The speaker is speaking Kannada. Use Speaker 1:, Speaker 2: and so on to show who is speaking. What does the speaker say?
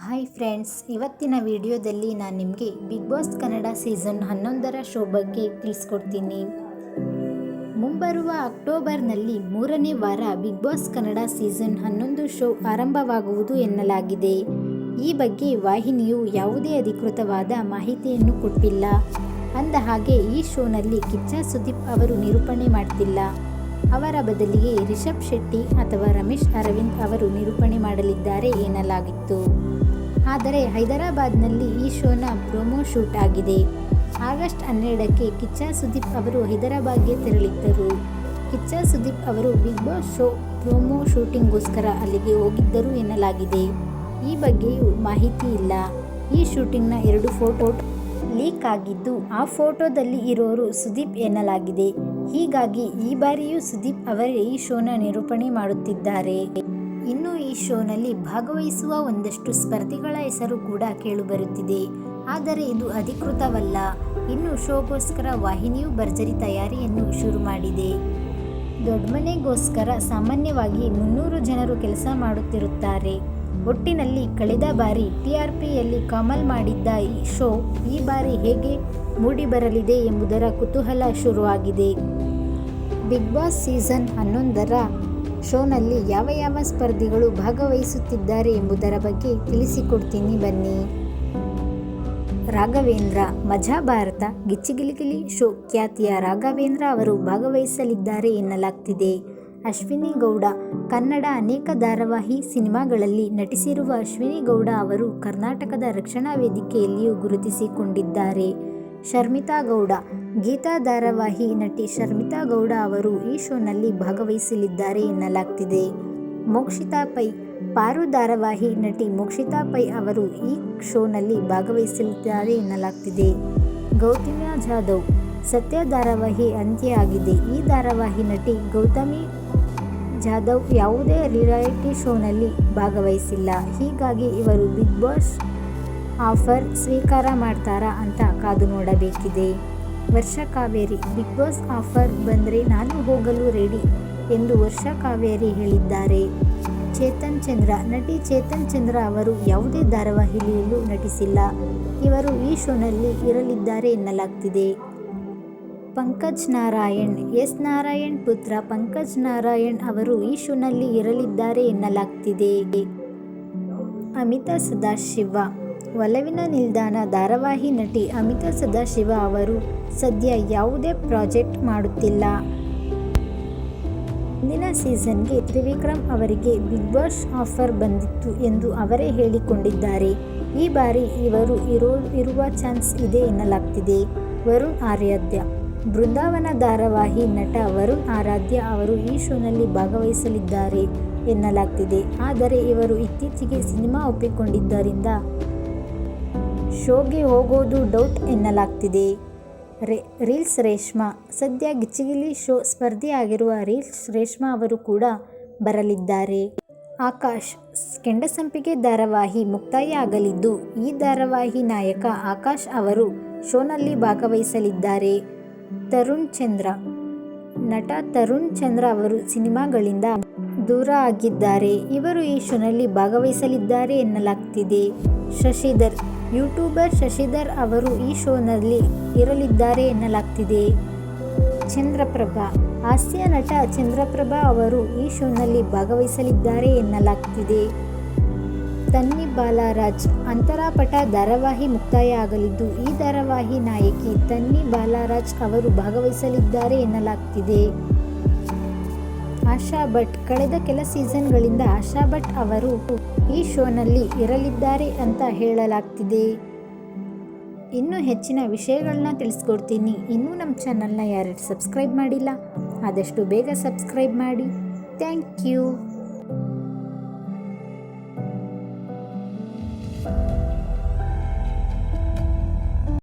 Speaker 1: ಹಾಯ್ ಫ್ರೆಂಡ್ಸ್, ಇವತ್ತಿನ ವಿಡಿಯೋದಲ್ಲಿ ನಾನು ನಿಮಗೆ ಬಿಗ್ ಬಾಸ್ ಕನ್ನಡ ಸೀಸನ್ ಹನ್ನೊಂದರ ಶೋ ಬಗ್ಗೆ ತಿಳಿಸ್ಕೊಡ್ತೀನಿ. ಮುಂಬರುವ ಅಕ್ಟೋಬರ್ನಲ್ಲಿ ಮೂರನೇ ವಾರ ಬಿಗ್ ಬಾಸ್ ಕನ್ನಡ ಸೀಸನ್ ಹನ್ನೊಂದು ಶೋ ಆರಂಭವಾಗುವುದು ಎನ್ನಲಾಗಿದೆ. ಈ ಬಗ್ಗೆ ವಾಹಿನಿಯು ಯಾವುದೇ ಅಧಿಕೃತವಾದ ಮಾಹಿತಿಯನ್ನು ಕೊಟ್ಟಿಲ್ಲ. ಅಂದ ಹಾಗೆ ಈ ಶೋನಲ್ಲಿ ಕಿಚ್ಚ ಸುದೀಪ್ ಅವರು ನಿರೂಪಣೆ ಮಾಡ್ತಿಲ್ಲ. ಅವರ ಬದಲಿಗೆ ರಿಷಬ್ ಶೆಟ್ಟಿ ಅಥವಾ ರಮೇಶ್ ಅರವಿಂದ್ ಅವರು ನಿರೂಪಣೆ ಮಾಡಲಿದ್ದಾರೆ ಎನ್ನಲಾಗಿತ್ತು. ಆದರೆ ಹೈದರಾಬಾದ್ನಲ್ಲಿ ಈ ಶೋನ ಪ್ರೊಮೋ ಶೂಟ್ ಆಗಿದೆ. ಆಗಸ್ಟ್ ಹನ್ನೆರಡಕ್ಕೆ ಕಿಚ್ಚ ಸುದೀಪ್ ಅವರು ಹೈದರಾಬಾದ್ಗೆ ತೆರಳಿದ್ದರು. ಕಿಚ್ಚ ಸುದೀಪ್ ಅವರು ಬಿಗ್ ಬಾಸ್ ಶೋ ಪ್ರೊಮೋ ಶೂಟಿಂಗ್ಗೋಸ್ಕರ ಅಲ್ಲಿಗೆ ಹೋಗಿದ್ದರು ಎನ್ನಲಾಗಿದೆ. ಈ ಬಗ್ಗೆಯೂ ಮಾಹಿತಿ ಇಲ್ಲ. ಈ ಶೂಟಿಂಗ್ನ ಎರಡು ಫೋಟೋ ಲೀಕ್ ಆಗಿದ್ದು, ಆ ಫೋಟೋದಲ್ಲಿ ಇರೋರು ಸುದೀಪ್ ಎನ್ನಲಾಗಿದೆ. ಹೀಗಾಗಿ ಈ ಬಾರಿಯೂ ಸುದೀಪ್ ಅವರೇ ಈ ಶೋನ ನಿರೂಪಣೆ ಮಾಡುತ್ತಿದ್ದಾರೆ. ಇನ್ನು ಈ ಶೋನಲ್ಲಿ ಭಾಗವಹಿಸುವ ಒಂದಷ್ಟು ಸ್ಪರ್ಧಿಗಳ ಹೆಸರು ಕೂಡ ಕೇಳಿಬರುತ್ತಿದೆ. ಆದರೆ ಇದು ಅಧಿಕೃತವಲ್ಲ. ಇನ್ನು ಶೋಗೋಸ್ಕರ ವಾಹಿನಿಯು ಭರ್ಜರಿ ತಯಾರಿಯನ್ನು ಶುರು ಮಾಡಿದೆ. ದೊಡ್ಡಮನೆಗೋಸ್ಕರ ಸಾಮಾನ್ಯವಾಗಿ ಮುನ್ನೂರು ಜನರು ಕೆಲಸ ಮಾಡುತ್ತಿರುತ್ತಾರೆ. ಒಟ್ಟಿನಲ್ಲಿ ಕಳೆದ ಬಾರಿ ಟಿಆರ್ಪಿಯಲ್ಲಿ ಕಮಲ್ ಮಾಡಿದ್ದ ಈ ಶೋ ಈ ಬಾರಿ ಹೇಗೆ ಮೂಡಿಬರಲಿದೆ ಎಂಬುದರ ಕುತೂಹಲ ಶುರುವಾಗಿದೆ. ಬಿಗ್ ಬಾಸ್ ಸೀಸನ್ ಹನ್ನೊಂದರ ಶೋನಲ್ಲಿ ಯಾವ ಯಾವ ಸ್ಪರ್ಧಿಗಳು ಭಾಗವಹಿಸುತ್ತಿದ್ದಾರೆ ಎಂಬುದರ ಬಗ್ಗೆ ತಿಳಿಸಿಕೊಡ್ತೀನಿ ಬನ್ನಿ. ರಾಘವೇಂದ್ರ, ಮಜಾ ಭಾರತ, ಗಿಚ್ಚಿಗಿಲಿಗಿಲಿ ಶೋ ಖ್ಯಾತಿಯ ರಾಘವೇಂದ್ರ ಅವರು ಭಾಗವಹಿಸಲಿದ್ದಾರೆ ಎನ್ನಲಾಗ್ತಿದೆ. ಅಶ್ವಿನಿ ಗೌಡ. ಕನ್ನಡ ಅನೇಕ ಧಾರಾವಾಹಿ ಸಿನಿಮಾಗಳಲ್ಲಿ ನಟಿಸಿರುವ ಅಶ್ವಿನಿ ಗೌಡ ಅವರು ಕರ್ನಾಟಕದ ರಕ್ಷಣಾ ವೇದಿಕೆಯಲ್ಲಿಯೂ ಗುರುತಿಸಿಕೊಂಡಿದ್ದಾರೆ. ಶರ್ಮಿತಾ ಗೌಡ. ಗೀತಾ ಧಾರಾವಾಹಿ ನಟಿ ಶರ್ಮಿತಾ ಗೌಡ ಅವರು ಈ ಶೋನಲ್ಲಿ ಭಾಗವಹಿಸಲಿದ್ದಾರೆ ಎನ್ನಲಾಗ್ತಿದೆ. ಮೋಕ್ಷಿತಾ ಪೈ. ಪಾರು ಧಾರಾವಾಹಿ ನಟಿ ಮೋಕ್ಷಿತಾ ಪೈ ಅವರು ಈ ಶೋನಲ್ಲಿ ಭಾಗವಹಿಸಲಿದ್ದಾರೆ ಎನ್ನಲಾಗ್ತಿದೆ. ಗೌತಮ್ಯ ಜಾಧವ್. ಸತ್ಯ ಧಾರಾವಾಹಿ ಅಂತ್ಯ ಆಗಿದೆ. ಈ ಧಾರಾವಾಹಿ ನಟಿ ಗೌತಮಿ ಜಾಧವ್ ಯಾವುದೇ ರಿಯಾಲಿಟಿ ಶೋನಲ್ಲಿ ಭಾಗವಹಿಸಿಲ್ಲ. ಹೀಗಾಗಿ ಇವರು ಬಿಗ್ ಬಾಸ್ ಆಫರ್ ಸ್ವೀಕಾರ ಮಾಡ್ತಾರಾ ಅಂತ ಕಾದು ನೋಡಬೇಕಿದೆ. ವರ್ಷ ಕಾವೇರಿ, ಬಿಗ್ ಬಾಸ್ ಆಫರ್ ಬಂದರೆ ನಾನು ಹೋಗಲು ರೆಡಿ ಎಂದು ವರ್ಷ ಕಾವೇರಿ ಹೇಳಿದ್ದಾರೆ. ಚೇತನ್ ಚಂದ್ರ, ನಟಿ ಚೇತನ್ ಚಂದ್ರ ಅವರು ಯಾವುದೇ ಧಾರಾವಾಹಿಯಲ್ಲೂ ನಟಿಸಿಲ್ಲ. ಇವರು ಈ ಶೋನಲ್ಲಿ ಇರಲಿದ್ದಾರೆ ಎನ್ನಲಾಗ್ತಿದೆ. ಪಂಕಜ್ ನಾರಾಯಣ್, ಎಸ್ ನಾರಾಯಣ್ ಪುತ್ರ ಪಂಕಜ್ ನಾರಾಯಣ್ ಅವರು ಈ ಶೋನಲ್ಲಿ ಇರಲಿದ್ದಾರೆ ಎನ್ನಲಾಗ್ತಿದೆ. ಅಮಿತಾ ಸದಾಶಿವ, ಒಲವಿನ ನಿಲ್ದಾಣ ಧಾರಾವಾಹಿ ನಟಿ ಅಮಿತಾ ಸದಾಶಿವ ಅವರು ಸದ್ಯ ಯಾವುದೇ ಪ್ರಾಜೆಕ್ಟ್ ಮಾಡುತ್ತಿಲ್ಲ. ಮುಂದಿನ ಸೀಸನ್ಗೆ ತ್ರಿವಿಕ್ರಮ್ ಅವರಿಗೆ ಬಿಗ್ ಬಾಸ್ ಆಫರ್ ಬಂದಿತ್ತು ಎಂದು ಅವರೇ ಹೇಳಿಕೊಂಡಿದ್ದಾರೆ. ಈ ಬಾರಿ ಇವರು ಇರೋ ಇರುವ ಚಾನ್ಸ್ ಇದೆ ಎನ್ನಲಾಗ್ತಿದೆ. ವರುಣ್ ಆರಾಧ್ಯ ಬೃಂದಾವನ ಧಾರಾವಾಹಿ ನಟ ವರುಣ್ ಆರಾಧ್ಯ ಅವರು ಈ ಶೋನಲ್ಲಿ ಭಾಗವಹಿಸಲಿದ್ದಾರೆ ಎನ್ನಲಾಗ್ತಿದೆ. ಆದರೆ ಇವರು ಇತ್ತೀಚೆಗೆ ಸಿನಿಮಾ ಒಪ್ಪಿಕೊಂಡಿದ್ದರಿಂದ ಶೋಗೆ ಹೋಗೋದು ಡೌಟ್ ಎನ್ನಲಾಗ್ತಿದೆ. ರೇ, ರೀಲ್ಸ್ ರೇಷ್ಮಾ. ಸದ್ಯ ಗಿಚ್ಚಿಗಿಲಿ ಶೋ ಸ್ಪರ್ಧಿಯಾಗಿರುವ ರೀಲ್ಸ್ ರೇಷ್ಮಾ ಅವರು ಕೂಡ ಬರಲಿದ್ದಾರೆ. ಆಕಾಶ್, ಕೆಂಡಸಂಪಿಗೆ ಧಾರಾವಾಹಿ ಮುಕ್ತಾಯ ಆಗಲಿದ್ದು ಈ ಧಾರಾವಾಹಿ ನಾಯಕ ಆಕಾಶ್ ಅವರು ಶೋನಲ್ಲಿ ಭಾಗವಹಿಸಲಿದ್ದಾರೆ. ತರುಣ್ ಚಂದ್ರ. ನಟ ತರುಣ್ ಚಂದ್ರ ಅವರು ಸಿನಿಮಾಗಳಿಂದ ದೂರ ಆಗಿದ್ದಾರೆ. ಇವರು ಈ ಶೋನಲ್ಲಿ ಭಾಗವಹಿಸಲಿದ್ದಾರೆ ಎನ್ನಲಾಗ್ತಿದೆ. ಶಶಿಧರ್, ಯೂಟ್ಯೂಬರ್ ಶಶಿಧರ್ ಅವರು ಈ ಶೋನಲ್ಲಿ ಇರಲಿದ್ದಾರೆ ಎನ್ನಲಾಗ್ತಿದೆ. ಚಂದ್ರಪ್ರಭಾ, ಹಾಸ್ಯ ನಟ ಚಂದ್ರಪ್ರಭಾ ಅವರು ಈ ಶೋನಲ್ಲಿ ಭಾಗವಹಿಸಲಿದ್ದಾರೆ ಎನ್ನಲಾಗ್ತಿದೆ. ತನ್ನಿ ಬಾಲರಾಜ್ ಅಂತರಾಪಟ ಧಾರಾವಾಹಿ ಮುಕ್ತಾಯ ಆಗಲಿದ್ದು ಈ ಧಾರಾವಾಹಿ ನಾಯಕಿ ತನ್ನಿ ಬಾಲರಾಜ್ ಅವರು ಭಾಗವಹಿಸಲಿದ್ದಾರೆ ಎನ್ನಲಾಗ್ತಿದೆ. ಆಶಾ ಭಟ್ ಕಳೆದ ಕೆಲ ಸೀಸನ್ಗಳಿಂದ ಆಶಾ ಭಟ್ ಅವರು ಈ ಶೋನಲ್ಲಿ ಇರಲಿದ್ದಾರೆ ಅಂತ ಹೇಳಲಾಗ್ತಿದೆ. ಇನ್ನೂ ಹೆಚ್ಚಿನ ವಿಷಯಗಳನ್ನ ತಿಳಿಸ್ಕೊಡ್ತೀನಿ. ಇನ್ನೂ ನಮ್ಮ ಚಾನಲ್ನ ಯಾರು ಸಬ್ಸ್ಕ್ರೈಬ್ ಮಾಡಿಲ್ಲ, ಆದಷ್ಟು ಬೇಗ ಸಬ್ಸ್ಕ್ರೈಬ್ ಮಾಡಿ. Thank you.